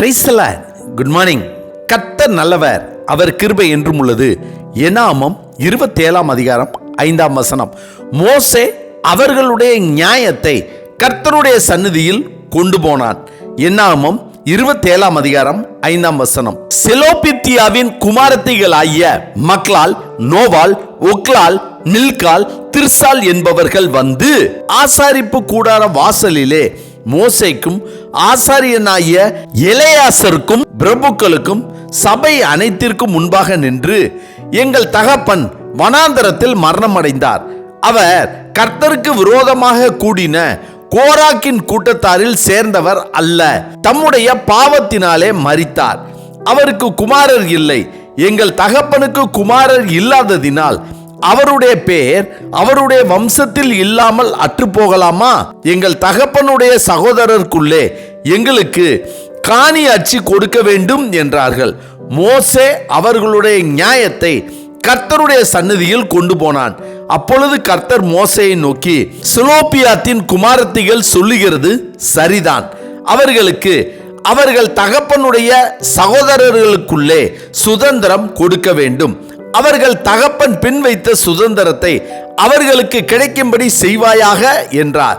கிரைஸ்தல good morning கர்த்தர் நல்லவர் அவர் கிருபை என்றும் உள்ளது. எனாமம் இருபத்தேழாம் அதிகாரம் ஐந்தாம் வசனம். மோசே அவர்களுடைய நியாயத்தை கர்த்தருடைய சந்நிதியில் கொண்டு போனான். என்னாமம் இருபத்தேழாம் அதிகாரம் ஐந்தாம் வசனம். செலோபித்தியாவின் குமாரத்திகளாகிய மக்லால் நோவால் ஒக்லால் மில்கால் திர்சால் என்பவர்கள் வந்து ஆசாரிப்பு கூடார வாசலிலே மோசைக்கும் ஆசாரியனாகிய இளையாசருக்கும் பிரபுக்களுக்கும் சபை அனைத்திற்கும் முன்பாக நின்று எங்கள் தகப்பன் வனாந்தரத்தில் மரணமடைந்தார். அவர் கர்த்தருக்கு விரோதமாக கூடின கோராக்கின் கூட்டத்தாரில் சேர்ந்தவர் அல்ல. தம்முடைய பாவத்தினாலே மறித்தார் அவருக்கு குமாரர் இல்லை. எங்கள் தகப்பனுக்கு குமாரர் இல்லாததினால் அவருடைய பேர் அவருடைய வம்சத்தில் இல்லாமல் அற்று போகலாமா எங்கள் தகப்பனுடைய சகோதரருக்குள்ளே எங்களுக்கு காணி அச்சு கொடுக்க வேண்டும் என்றார்கள். மோசே அவர்களுடைய நியாயத்தை கர்த்தருடைய சன்னதியில் கொண்டு போனான். அப்பொழுது கர்த்தர் மோசையை நோக்கி சுலோபியாத்தின் குமாரத்திகள் சொல்லுகிறது சரிதான். அவர்களுக்கு அவர்கள் தகப்பனுடைய சகோதரர்களுக்குள்ளே சுதந்திரம் கொடுக்க வேண்டும். அவர்கள் தகப்பன் பின் வைத்த சுதந்திரத்தை அவர்களுக்கு கிடைக்கும்படி செய்வாயாக என்றார்.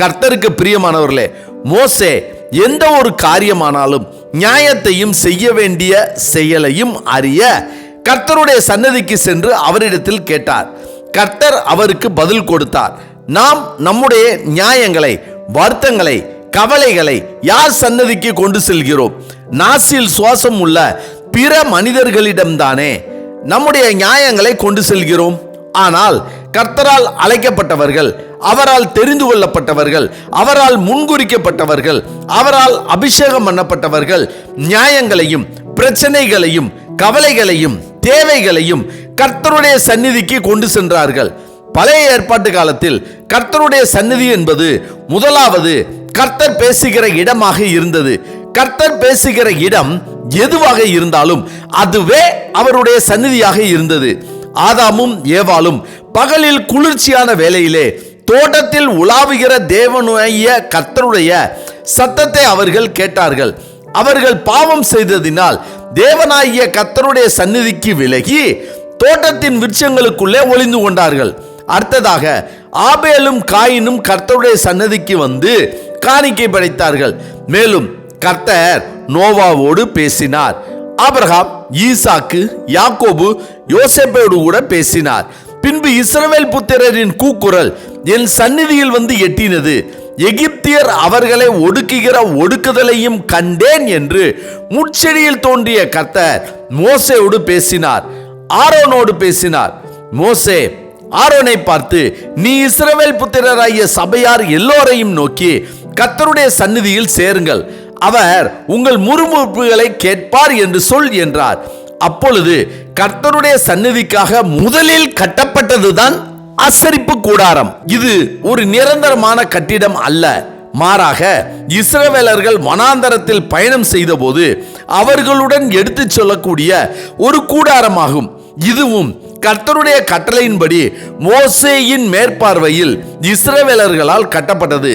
கர்த்தருக்கு பிரியமானவர்களே மோசே எந்த ஒரு காரியமானாலும் நியாயத்தையும் செய்ய வேண்டிய செயலையும் அறிய கர்த்தருடைய சன்னதிக்கு சென்று அவரிடத்தில் கேட்டார். கர்த்தர் அவருக்கு பதில் கொடுத்தார். நாம் நம்முடைய நியாயங்களை வருத்தங்களை கவலைகளை யார் சன்னதிக்கு கொண்டு செல்கிறோம்? நாசில் சுவாசம் உள்ள பிற மனிதர்களிடம்தானே? நம்முடைய நியாயங்களை கொண்டு செல்கிறோம். ஆனால் கர்த்தரால் அழைக்கப்பட்டவர்கள் அவரால் தெரிந்து கொள்ளப்பட்டவர்கள் அவரால் முன்குறிக்கப்பட்டவர்கள் அவரால் அபிஷேகம் பண்ணப்பட்டவர்கள் நியாயங்களையும் பிரச்சனைகளையும் கவலைகளையும் தேவைகளையும் கர்த்தருடைய சந்நிதிக்கு கொண்டு சென்றார்கள். பழைய ஏற்பாட்டு காலத்தில் கர்த்தருடைய சந்நிதி என்பது முதலாவது கர்த்தர் பேசுகிற இடமாக இருந்தது. கர்த்தர் பேசுகிற இடம் எதுவாக இருந்தாலும் அதுவே அவருடைய சந்நிதியாக இருந்தது. ஆதாமும் ஏவாளும் பகலில் குளிர்ச்சியான வேலையிலே தோட்டத்தில் உலாவுகிற தேவனுடைய கர்த்தருடைய சத்தத்தை அவர்கள் கேட்டார்கள். அவர்கள் பாவம் செய்ததினால் தேவனாகிய கர்த்தருடைய சந்நிதிக்கு விலகி தோட்டத்தின் விருட்சங்களுக்குள்ளே ஒளிந்து கொண்டார்கள். அடுத்ததாக ஆபேலும் காயினும் கர்த்தருடைய சன்னதிக்கு வந்து காணிக்கை படைத்தார்கள். மேலும் கர்த்தர் நோவாவோடு பேசினார். ஆபரகாம் ஈசாக்கு யாக்கோபு யோசேப்போடு கூட பேசினார். பின்பு இஸ்ரவேல் புத்திரரின் கூக்குரல் என் சந்நிதியில் வந்து எட்டினது. எகிப்தியர் அவர்களை ஒடுக்குகிற ஒடுக்குதலையும் கண்டேன் என்று முட்செடியில் தோன்றிய கர்த்தர் மோசேயோடு பேசினார். ஆரோனோடு பேசினார். மோசே ஆரோனை பார்த்து நீ இஸ்ரவேல் புத்திரராகிய சபையார் எல்லோரையும் நோக்கி கத்தருடைய சந்நிதியில் சேருங்கள். அவர் உங்கள் முறுமுறுப்புகளை கேட்பார் என்று சொல் என்றார். அப்பொழுது கர்த்தருடைய சந்நிதிக்காக முதலில் கட்டப்பட்டதுதான் அசரிப்பு கூடாரம். இது ஒரு நிரந்தரமான கட்டிடம் அல்ல. மாறாக இஸ்ரவேலர்கள் வனாந்தரத்தில் பயணம் செய்தபோது அவர்களுடன் எடுத்துச் சொல்லக்கூடிய ஒரு கூடாரமாகும். இதுவும் கர்த்தருடைய கட்டளையின்படி மோசேயின் மேற்பார்வையில் இஸ்ரவேலர்களால் கட்டப்பட்டது.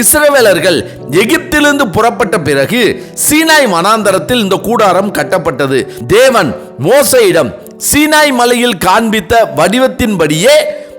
இஸ்ரவேலர்கள் எகிப்திலிருந்து புறப்பட்ட பிறகு சீனாய் மனாந்தரத்தில் இந்த கூடாரம் கட்டப்பட்டது. தேவன் மோசையிடம் சீனாய் மலையில் காண்பித்த வடிவத்தின்படியே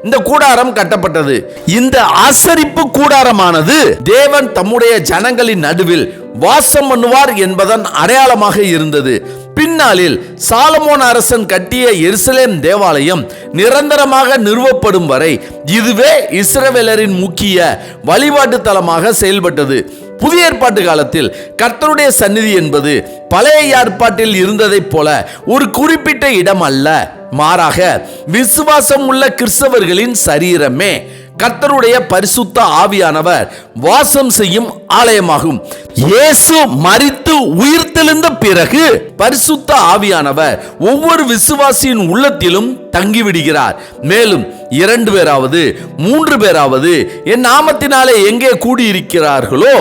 இந்த கூடாரம் கட்டப்பட்டது. இந்த ஆசரிப்பு கூடாரமானது தேவன் தம்முடைய ஜனங்களின் நடுவில் வாசம் பண்ணுவார் என்பதன் அடையாளமாக இருந்தது. பின்னாளில் சாலமோன் அரசன் கட்டிய எருசலேம் தேவாலயம் நிரந்தரமாக நிறுவப்படும் வரை இதுவே இஸ்ரவேலரின் முக்கிய வழிபாட்டு தலமாக செயல்பட்டது. புதிய ஏற்பாட்டு காலத்தில் கர்த்தருடைய சந்நிதி என்பது பழைய ஏற்பாட்டில் இருந்ததைப் போல ஒரு குறிப்பிட்ட இடம் அல்ல. மாறாக விசுவாசம் உள்ள கிறிஸ்தவர்களின் சரீரமே கர்த்தருடைய பரிசுத்த ஆவியானவர் வாசம் செய்யும் ஆலயமாகும். இயேசு மறித்து உயிர்த்தெழுந்த பிறகு பரிசுத்த ஆவியானவர் ஒவ்வொரு விசுவாசியின் உள்ளத்திலும் தங்கிவிடுகிறார். மேலும் இரண்டு பேராவது மூன்று பேராவது என் நாமத்தினாலே எங்கே கூடியிருக்கிறார்களோ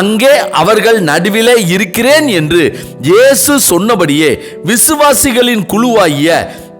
அங்கே அவர்கள் நடுவிலே இருக்கிறேன் என்று இயேசு சொன்னபடியே விசுவாசிகளின் குழுவாகிய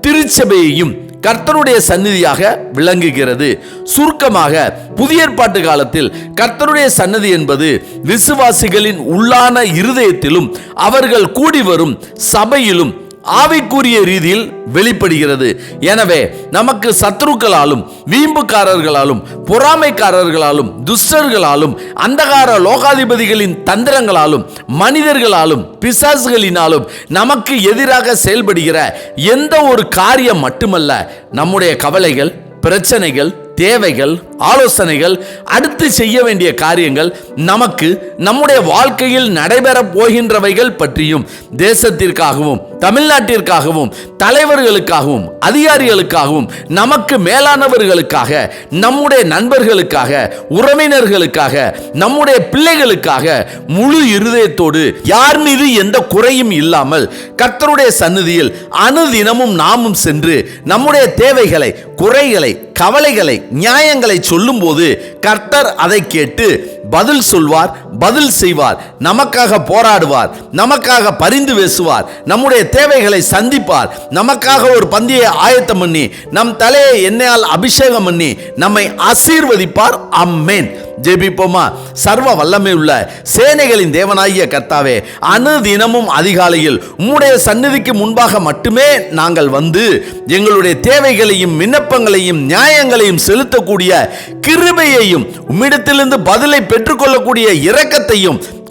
திருச்சபையையும் கர்த்தருடைய சந்நிதியாக விளங்குகிறது. சுருக்கமாக புதிய ஏற்பாட்டு காலத்தில் கர்த்தருடைய சன்னதி என்பது விசுவாசிகளின் உள்ளான இருதயத்திலும் அவர்கள் கூடி வரும் சபையிலும் ஆவிக்குரிய ரீதியில் வெளிப்படுகிறது. எனவே நமக்கு சத்ருக்களாலும் வீம்புக்காரர்களாலும் பொறாமைக்காரர்களாலும் துஷ்டர்களாலும் அந்தகார லோகாதிபதிகளின் தந்திரங்களாலும் மனிதர்களாலும் பிசாசுகளினாலும் நமக்கு எதிராக செயல்படுகிற எந்த ஒரு காரியம் மட்டுமல்ல நம்முடைய கவலைகள் பிரச்சனைகள் தேவைகள் ஆலோசனைகள் அடுத்து செய்ய வேண்டிய காரியங்கள் நமக்கு நம்முடைய வாழ்க்கையில் நடைபெறப் போகின்றவைகள் பற்றியும் தேசத்திற்காகவும் தமிழ்நாட்டிற்காகவும் தலைவர்களுக்காகவும் அதிகாரிகளுக்காகவும் நமக்கு மேலானவர்களுக்காக நம்முடைய நண்பர்களுக்காக உறவினர்களுக்காக நம்முடைய பிள்ளைகளுக்காக முழு இருதயத்தோடு யார் மீது எந்த குறையும் இல்லாமல் கர்த்தருடைய சந்நிதியில் அனுதினமும் நாமும் சென்று நம்முடைய தேவைகளை குறைகளை கவலைகளை நியாயங்களை சொல்லும்போது கர்த்தர் அதை கேட்டு பதில் சொல்வார் பதில் செய்வார். நமக்காக போராடுவார் நமக்காக பரிந்து பேசுவார் நம்முடைய தேவைகளை சந்திப்பார். நமக்காக ஒரு பந்தியை ஆயத்தம் பண்ணி நம் தலையை எண்ணெயால் அபிஷேகம் பண்ணி நம்மை ஆசீர்வதிப்பார். அம்மேன் ஜெபிப்போமா? சர்வ வல்லமை உள்ள சேனைகளின் தேவனாகிய கர்த்தாவே அனுதினமும் அதிகாலையில் உம்முடைய சந்நிதிக்கு முன்பாக மட்டுமே நாங்கள் வந்து எங்களுடைய தேவைகளையும் விண்ணப்பங்களையும் நியாயங்களையும் செலுத்தக்கூடிய கிருபையையும் உம்மிடத்திலிருந்து பதிலை பெற்றுக்கொள்ளக்கூடிய இரக்கத்தையும்